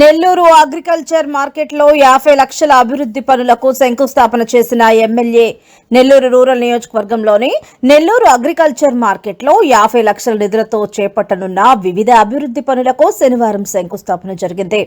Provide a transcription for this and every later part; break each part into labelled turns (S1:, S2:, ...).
S1: Nellore agriculture మార్కెట్లో యాభై లక్షల అభివృద్ధి పనులకు శంకుస్థాపన చేసిన ఎమ్మెల్యే నెల్లూరు రూరల్ నియోజకవర్గంలోని నెల్లూరు అగ్రికల్చర్ మార్కెట్లో యాభై లక్షల నిధులతో చేపట్టనున్న వివిధ అభివృద్ధి పనులకు శనివారం శంకుస్థాపన జరిగింది.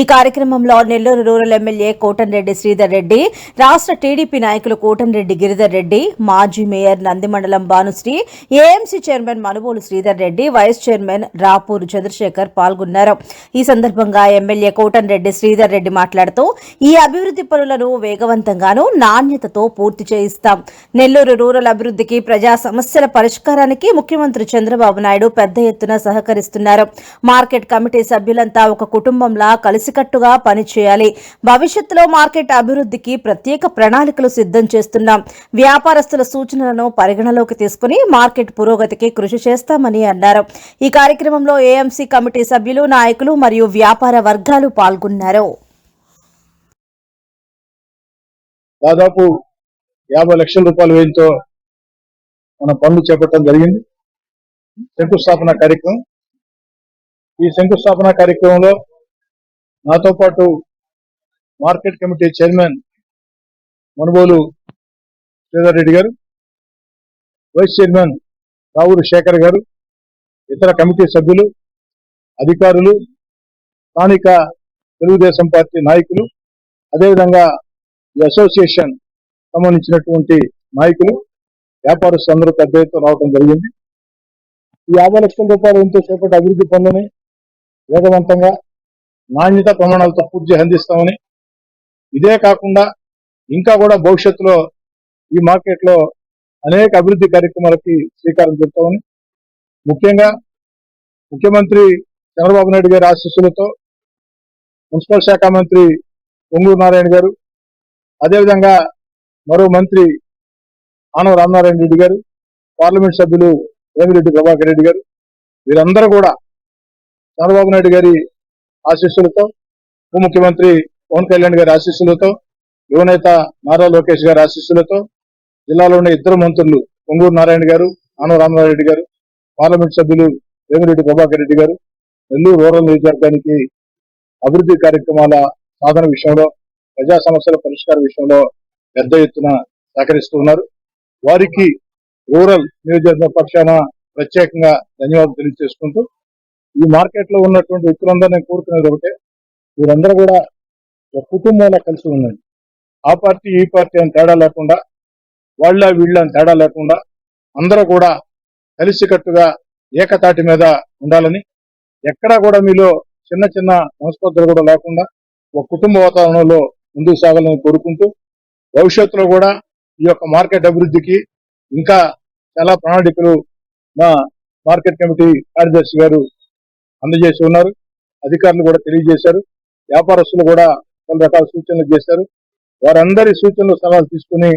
S1: ఈ కార్యక్రమంలో నెల్లూరు రూరల్ ఎమ్మెల్యే కోటంరెడ్డి శ్రీధర్ రెడ్డి రాష్ట్ర టీడీపీ నాయకులు కోటంరెడ్డి గిరిధర్ రెడ్డి మాజీ mayor Nandimandalam Bhanusri AMC chairman Manubolu Sridhar Reddy vice chairman Rapur Chandrasekhar పాల్గొన్నారు. ఈ సందర్భంగా ఎమ్మెల్యే కోటంరెడ్డి శ్రీధర్ రెడ్డి మాట్లాడుతూ ఈ అభివృద్ధి పనులను వేగవంతంగాను నాణ్యతతో పూర్తి చేయిస్తాం. నెల్లూరు రూరల్ అభివృద్ధికి ప్రజా సమస్యల పరిష్కారానికి ముఖ్యమంత్రి చంద్రబాబు నాయుడు పెద్ద ఎత్తున సహకరిస్తున్నారు. మార్కెట్ కమిటీ సభ్యులంతా ఒక కుటుంబంలా కలిసికట్టుగా పనిచేయాలి. భవిష్యత్తులో మార్కెట్ అభివృద్ధికి ప్రత్యేక ప్రణాళికలు సిద్ధం చేస్తున్నాం. వ్యాపారస్తుల సూచనలను పరిగణలోకి తీసుకుని మార్కెట్ పురోగతికి కృషి చేస్తామని అన్నారు. ఈ కార్యక్రమంలో ఏఎంసీ కమిటీ సభ్యులు నాయకులు మరియు వ్యాపార వర్గాలు పాల్గొన్నారు.
S2: దాదాపు యాభై లక్షల రూపాయల వ్యయంతో మన పనులు చేపట్టడం జరిగింది. శంకుస్థాపన కార్యక్రమం. ఈ శంకుస్థాపన కార్యక్రమంలో నాతో పాటు market committee chairman Manubolu Sridhar Reddy గారు వైస్ చైర్మన్ రావూరు శేఖర్ గారు ఇతర కమిటీ సభ్యులు అధికారులు స్థానిక తెలుగుదేశం పార్టీ నాయకులు అదేవిధంగా ఈ అసోసియేషన్ సంబంధించినటువంటి నాయకులు వ్యాపారస్తులు అందరూ పెద్ద ఎత్తున రావడం జరిగింది. ఈ యాభై లక్షల రూపాయలు ఎంతో చేపట్టి అభివృద్ధి పనులని వేగవంతంగా నాణ్యత ప్రమాణాలతో పూర్తి అందిస్తామని ఇదే కాకుండా ఇంకా కూడా భవిష్యత్తులో ఈ మార్కెట్లో అనేక అభివృద్ధి కార్యక్రమాలకి శ్రీకారం చుడతామని ముఖ్యంగా ముఖ్యమంత్రి చంద్రబాబు నాయుడు గారి ఆశీస్సులతో మున్సిపల్ శాఖ మంత్రి పొంగూరు నారాయణ గారు అదేవిధంగా మరో మంత్రి ఆనవ రామనారాయణ రెడ్డి గారు పార్లమెంట్ సభ్యులు వేమిరెడ్డి ప్రభాకర్ రెడ్డి గారు వీరందరూ కూడా చంద్రబాబు నాయుడు గారి ఆశీస్సులతో ఉప ముఖ్యమంత్రి పవన్ కళ్యాణ్ గారి ఆశీస్సులతో యువనేత నారా లోకేష్ గారి ఆశీస్సులతో జిల్లాలో ఉన్న ఇద్దరు మంత్రులు పొంగూరు నారాయణ గారు ఆనవ రామనారాయణ రెడ్డి గారు పార్లమెంట్ సభ్యులు వేమిరెడ్డి ప్రభాకర్ రెడ్డి గారు నెల్లూరు రూరల్ నియోజకవర్గానికి అభివృద్ధి కార్యక్రమాల సాధన విషయంలో ప్రజా సమస్యల పరిష్కార విషయంలో పెద్ద ఎత్తున సహకరిస్తూ ఉన్నారు. వారికి రూరల్ నియోజకవర్గ పక్షాన ప్రత్యేకంగా ధన్యవాదాలు తెలియజేసుకుంటూ ఈ మార్కెట్లో ఉన్నటువంటి వ్యక్తులందరూ నేను కోరుకునేది ఒకటే వీరందరూ కూడా ఒక కుటుంబంలో కలిసి ఉండండి. ఆ పార్టీ ఈ పార్టీ అని తేడా లేకుండా వాళ్ళ వీళ్ళ అని తేడా లేకుండా అందరూ కూడా కలిసికట్టుగా ఏకతాటి మీద ఉండాలని ఎక్కడా కూడా మీలో చిన్న చిన్న మనస్పర్ధలు కూడా లేకుండా ఒక కుటుంబ వాతావరణంలో ముందుకు సాగాలని కోరుకుంటూ భవిష్యత్తులో కూడా ఈ యొక్క మార్కెట్ అభివృద్ధికి ఇంకా చాలా ప్రణాళికలు మా మార్కెట్ కమిటీ కార్యదర్శి గారు అందజేసి ఉన్నారు. అధికారులు కూడా తెలియజేశారు. వ్యాపారస్తులు కూడా కొన్ని రకాల సూచనలు చేశారు. వారందరి సూచనలు సలహాలు తీసుకుని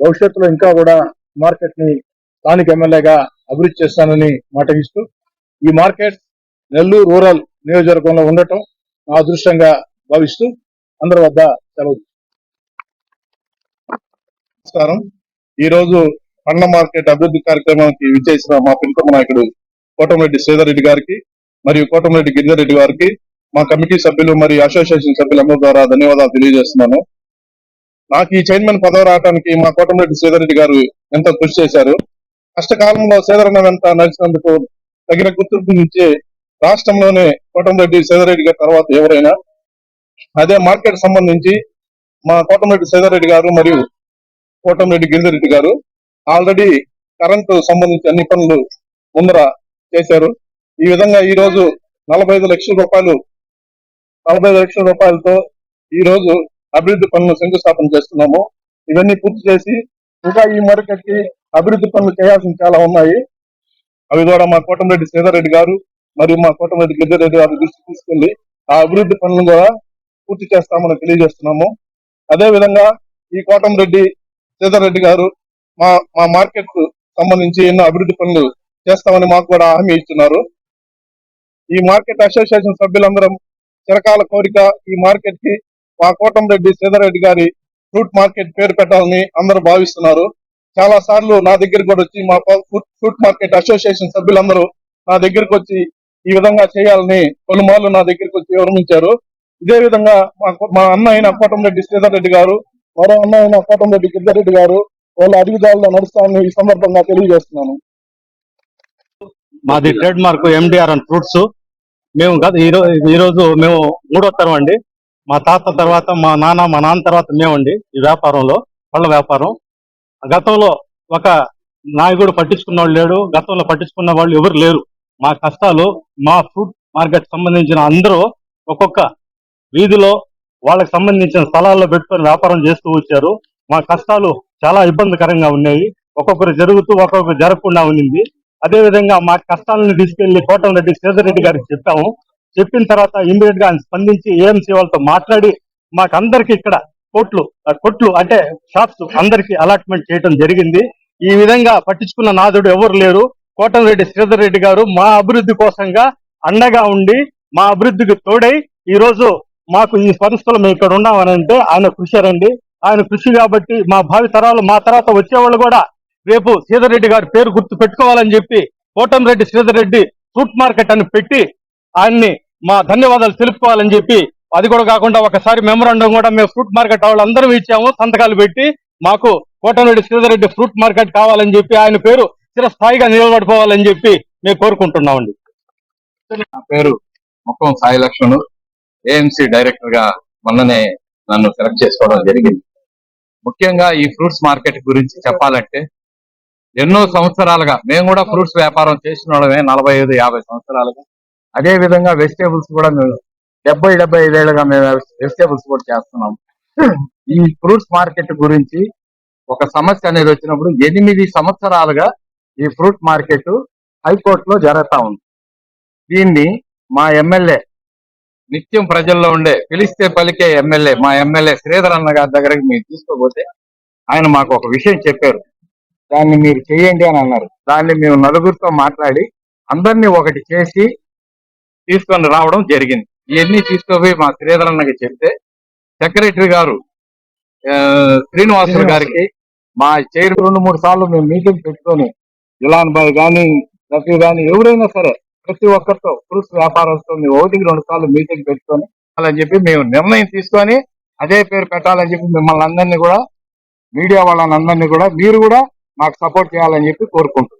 S2: భవిష్యత్తులో ఇంకా కూడా మార్కెట్ని స్థానిక ఎమ్మెల్యేగా అభివృద్ధి చేస్తానని మాట ఇస్తూ ఈ మార్కెట్ నెల్లూరు రూరల్ నియోజకవర్గంలో ఉండటం నా అదృష్టంగా భావిస్తూ అందరి వద్ద సెలవు. నమస్కారం. ఈ రోజు పండ్ల మార్కెట్ అభివృద్ధి కార్యక్రమానికి విచ్చేసిన మా ప్రింతమ నాయకుడు కోటమిరెడ్డి శ్రీధర్రెడ్డి గారికి మరియు కోటమిరెడ్డి గిరిధర్ గారికి మా కమిటీ సభ్యులు మరియు అసోసియేషన్ సభ్యులందరి ద్వారా ధన్యవాదాలు తెలియజేస్తున్నాను. నాకు ఈ చైర్మన్ పదవి రావడానికి మా కోటమిరెడ్డి శ్రీధర్రెడ్డి గారు ఎంతో కృషి చేశారు. కష్టకాలంలో శ్రీధరన్న వెంట నడిచినందుకు తగిన గుర్తింపు నుంచి రాష్ట్రంలోనే కోటమిరెడ్డి శ్రీధర్ రెడ్డి గారి తర్వాత ఎవరైనా అదే మార్కెట్ సంబంధించి మా కోటంరెడ్డి సేదరెడ్డి రెడ్డి గారు మరియు కోటంరెడ్డి గిరిజరెడ్డి గారు ఆల్రెడీ కరెంటు సంబంధించి అన్ని పనులు ముందర చేశారు. ఈ విధంగా ఈ రోజు నలభై ఐదు లక్షల రూపాయలు నలభై ఐదు లక్షల రూపాయలతో ఈ రోజు అభివృద్ధి పనులు శంకుస్థాపన చేస్తున్నాము. ఇవన్నీ పూర్తి చేసి ఇంకా ఈ మార్కెట్కి అభివృద్ధి పనులు చేయాల్సిన చాలా ఉన్నాయి. అవి కూడా మా కోటంరెడ్డి శ్రీధర్ రెడ్డి గారు మరియు మా కోటమిరెడ్డి గిరిధర్ వారి గారి దృష్టికి తీసుకెళ్ళి ఆ అభివృద్ధి పనులను కూడా పూర్తి చేస్తామని తెలియజేస్తున్నాము. అదే విధంగా ఈ కోటమిరెడ్డి సీతారెడ్డి గారు మా మా మార్కెట్ సంబంధించి ఎన్నో అభివృద్ధి పనులు చేస్తామని మాకు కూడా హామీ ఇస్తున్నారు ఈ మార్కెట్ అసోసియేషన్ సభ్యులందరం చిరకాల కోరిక ఈ మార్కెట్కి మా కోటంరెడ్డి సీతారెడ్డి గారి ఫ్రూట్ మార్కెట్ పేరు పెట్టాలని అందరూ భావిస్తున్నారు. చాలా సార్లు నా దగ్గర కూడా వచ్చి మా ఫ్రూట్ మార్కెట్ అసోసియేషన్ సభ్యులందరూ నా దగ్గరికి వచ్చి ఈ విధంగా చేయాలని పలుమార్లు నా దగ్గరికి వచ్చి వివరించారు. ఇదే విధంగా మా అన్న అయిన కోటంరెడ్డి శ్రీధర్ రెడ్డి గారు మరో అన్న అయిన కోటంరెడ్డి గిద్దరెడ్డి గారు వాళ్ళ అడుగుదారులో నడుస్తామని ఈ సందర్భంగా తెలియజేస్తున్నాను.
S3: మాది trade mark MDR and fruits. మేము గత ఈ రోజు మేము మూడో తరం అండి. మా తాత తర్వాత మా నాన్న మా నాన్న తర్వాత మేమండి ఈ వ్యాపారంలో పళ్ళ వ్యాపారం. గతంలో ఒక నాయకుడు పట్టించుకున్న వాళ్ళు లేడు గతంలో పట్టించుకున్న వాళ్ళు ఎవరు లేరు. మా కష్టాలు మా ఫ్రూట్ మార్కెట్ సంబంధించిన అందరూ ఒక్కొక్క వీధిలో వాళ్ళకి సంబంధించిన స్థలాల్లో పెట్టుకొని వ్యాపారం చేస్తూ వచ్చారు. మా కష్టాలు చాలా ఇబ్బందికరంగా ఉన్నాయి ఒక్కొక్కరు జరుగుతూ ఒక్కొక్కరు జరగకుండా ఉన్నింది. అదే విధంగా మా కష్టాలను తీసుకెళ్ళి కోటంరెడ్డి శ్రీధర్ రెడ్డి గారికి చెప్పాము. చెప్పిన తర్వాత ఇమీడియట్గా ఆయన స్పందించి ఏఎంసీ వాళ్ళతో మాట్లాడి మాకందరికి ఇక్కడ కోట్లు కొట్లు అంటే షాప్స్ అందరికి అలాట్మెంట్ చేయడం జరిగింది. ఈ విధంగా పట్టించుకున్న నాదుడు ఎవరు లేరు. కోటంరెడ్డి శ్రీధర్ రెడ్డి గారు మా అభివృద్ధి కోసంగా అండగా ఉండి మా అభివృద్ధికి తోడై ఈ రోజు మాకు ఈ సంస్థలు మేము ఇక్కడ ఉన్నామనంటే ఆయన కృషి రండి. ఆయన కృషి కాబట్టి మా భావి తరాలు మా తర్వాత వచ్చేవాళ్ళు కూడా రేపు శ్రీధర్ రెడ్డి గారి పేరు గుర్తు పెట్టుకోవాలని చెప్పి కోటంరెడ్డి శ్రీధర్ రెడ్డి ఫ్రూట్ మార్కెట్ అని పెట్టి ఆయన్ని మా ధన్యవాదాలు తెలుపుకోవాలని చెప్పి అది కూడా కాకుండా ఒకసారి మెమరాండం కూడా మేము ఫ్రూట్ మార్కెట్ వాళ్ళందరం ఇచ్చాము సంతకాలు పెట్టి మాకు కోటంరెడ్డి శ్రీధర్ రెడ్డి ఫ్రూట్ మార్కెట్ కావాలని చెప్పి ఆయన పేరు చిరస్థాయిగా నిలబడిపోవాలని చెప్పి మేము కోరుకుంటున్నామండి.
S4: నా పేరు ముఖం సాయి లక్ష్మణ్. ఏఎంసీ డైరెక్టర్గా మొన్ననే నన్ను సెలెక్ట్ చేసుకోవడం జరిగింది. ముఖ్యంగా ఈ ఫ్రూట్స్ మార్కెట్ గురించి చెప్పాలంటే ఎన్నో సంవత్సరాలుగా మేము కూడా ఫ్రూట్స్ వ్యాపారం చేసిన వాళ్ళమే నలభై ఐదు యాభై సంవత్సరాలుగా. అదే విధంగా వెజిటేబుల్స్ కూడా మేము డెబ్బై డెబ్బై ఐదేళ్ళుగా మేము వెజిటేబుల్స్ కూడా చేస్తున్నాం. ఈ ఫ్రూట్స్ మార్కెట్ గురించి ఒక సమస్య అనేది వచ్చినప్పుడు ఎనిమిది సంవత్సరాలుగా ఈ ఫ్రూట్ మార్కెట్ హైకోర్టులో జరుగుతా ఉంది. దీన్ని మా ఎమ్మెల్యే నిత్యం ప్రజల్లో ఉండే పిలిస్తే పలికే ఎమ్మెల్యే మా ఎమ్మెల్యే శ్రీధర్ అన్న గారి దగ్గరికి మీరు తీసుకోపోతే ఆయన మాకు ఒక విషయం చెప్పారు. దాన్ని మీరు చేయండి అని అన్నారు. దాన్ని మేము నలుగురితో మాట్లాడి అందరినీ ఒకటి చేసి తీసుకొని రావడం జరిగింది. ఇవన్నీ తీసుకుపోయి మా శ్రీధర్ అన్నకి చెప్తే సెక్రటరీ గారు శ్రీనివాసులు గారికి మా చైర్ రెండు మూడు సార్లు మేము మీటింగ్ పెట్టుకొని ఇలాన్ బాయ్ కానీ రఫీ కానీ ఎవరైనా సరే ప్రతి ఒక్కరితో ఫ్రూట్స్ వ్యాపారస్తుతో మేము ఒకటికి రెండు సార్లు మీటింగ్ పెట్టుకొని అని చెప్పి మేము నిర్ణయం తీసుకొని అదే పేరు పెట్టాలని చెప్పి మిమ్మల్ని అందరినీ కూడా మీడియా వాళ్ళని అందరినీ కూడా మీరు కూడా మాకు సపోర్ట్ చేయాలని చెప్పి కోరుకుంటున్నాం.